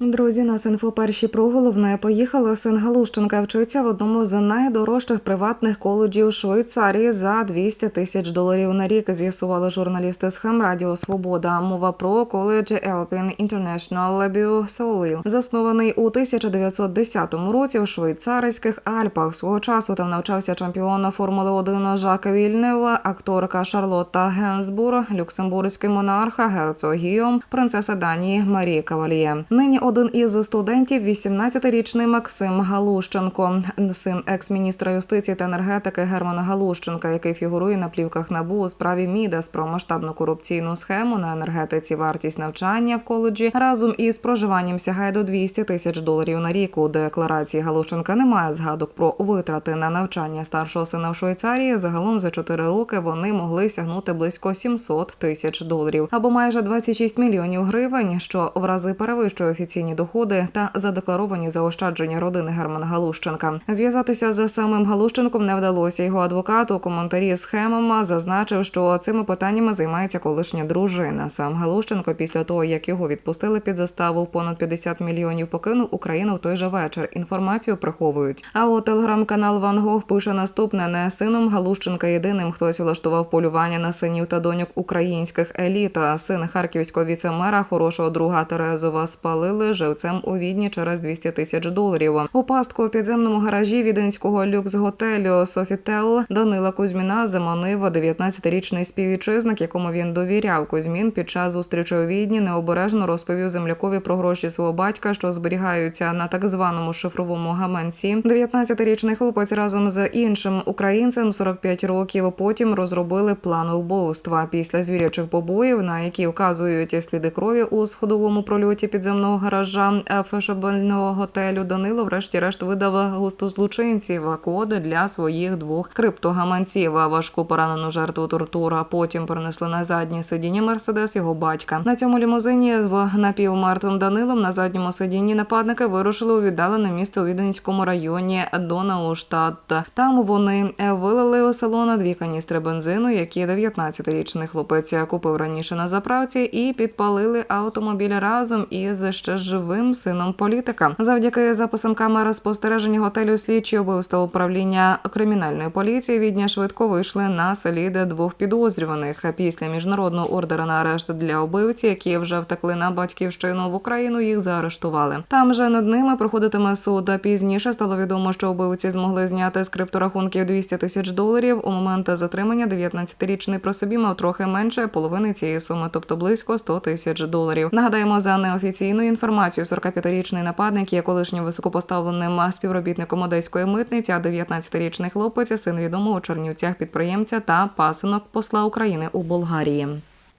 Друзі, нас інфо перші про головне поїхали. Син Галущенка вчиться в одному з найдорожчих приватних коледжів Швейцарії за 200 тисяч доларів на рік. З'ясували журналісти з Хем Радіо Свобода. Мова про коледж Elpin International Labio Soulil. заснований у 1910 році в швейцарських Альпах. Свого часу там навчався чемпіон Формули 1 Жак Вільнев, акторка Шарлотта Генсбур, люксембурзький монарха Герцог Гіом, принцеса Данії Марія Каваліє. Нині один із студентів, 18-річний Максим Галущенко, син екс-міністра юстиції та енергетики Германа Галущенка, який фігурує на плівках НАБУ у справі Мідас про масштабну корупційну схему на енергетиці. Вартість навчання в коледжі разом із проживанням сягає до 200 тисяч доларів на рік. У декларації Галущенка немає згадок про витрати на навчання старшого сина в Швейцарії. Загалом за 4 роки вони могли сягнути близько 700 тисяч доларів або майже 26 мільйонів гривень, що в рази перевищує офіційні доходи та задекларовані заощадження родини Германа Галущенка. Зв'язатися з самим Галущенком не вдалося. Його адвокат у коментарі з Хемом зазначив, що цими питаннями займається колишня дружина. Сам Галущенко, після того як його відпустили під заставу понад 50 мільйонів, покинув Україну в той же вечір. Інформацію приховують. А от телеграм-канал Ван Гог пише наступне: не сином Галущенка єдиним хтось влаштував полювання на синів та доньок українських еліт. Син харківського віцемера, хорошого друга Терезова, спалили живцем у відні через 200 тисяч доларів. У пастку у підземному гаражі віденського люкс-готелю Софітел Данила Кузьміна заманив 19-річний співвітчизник, якому він довіряв. Кузьмін під час зустрічі у відні необережно розповів землякові про гроші свого батька, що зберігаються на так званому шифровому гаманці. 19-річний хлопець разом з іншим українцем 45 років. Потім розробили план вбивства після звірячих побоїв, на які вказують сліди крові у сходовому прольоті підземного гаража фешебельного готелю. Данило, врешті-решт, видав густу злочинців коди для своїх двох криптогаманців. Важку поранену жертву тортура. Потім перенесли на заднє сидіння Мерседес його батька. На цьому лімузині з напівмертвим Данилом на задньому сидінні нападники вирушили у віддалене місце у Віденському районі Донауштадт. Там вони вилили у салона дві каністри бензину, які 19-річний хлопець купив раніше на заправці, і підпалили автомобіль разом із ще живим сином політика. Завдяки записам камери спостереження готелю слідчі убивства управління кримінальної поліції відня швидко вийшли на слід двох підозрюваних. Після міжнародного ордера на арешт для убивці, які вже втекли на батьківщину в Україну, їх заарештували. Там же над ними проходитиме суд. Пізніше стало відомо, що убивці змогли зняти з крипторахунків 200 тисяч доларів. У момент затримання 19-річний про собі мав трохи менше половини цієї суми, тобто близько 100 тисяч доларів. Нагадаємо за неофіційною інформацією, 45-річний нападник є колишнім високопоставленим співробітником одеської митниці, а 19-річний хлопець син відомого Чернівцях підприємця та пасинок посла України у Болгарії.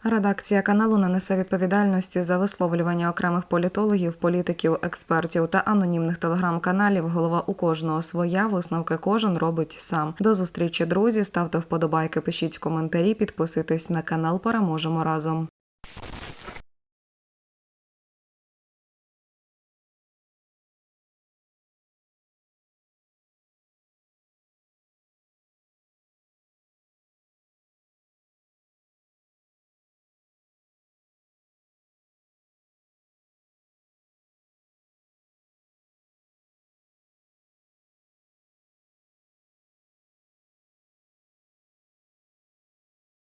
Редакція каналу не несе відповідальності за висловлювання окремих політологів, політиків, експертів та анонімних телеграм-каналів. Голова у кожного своя висновки кожен робить сам. До зустрічі, друзі. Ставте вподобайки, пишіть коментарі, підписуйтесь на канал. Переможемо разом.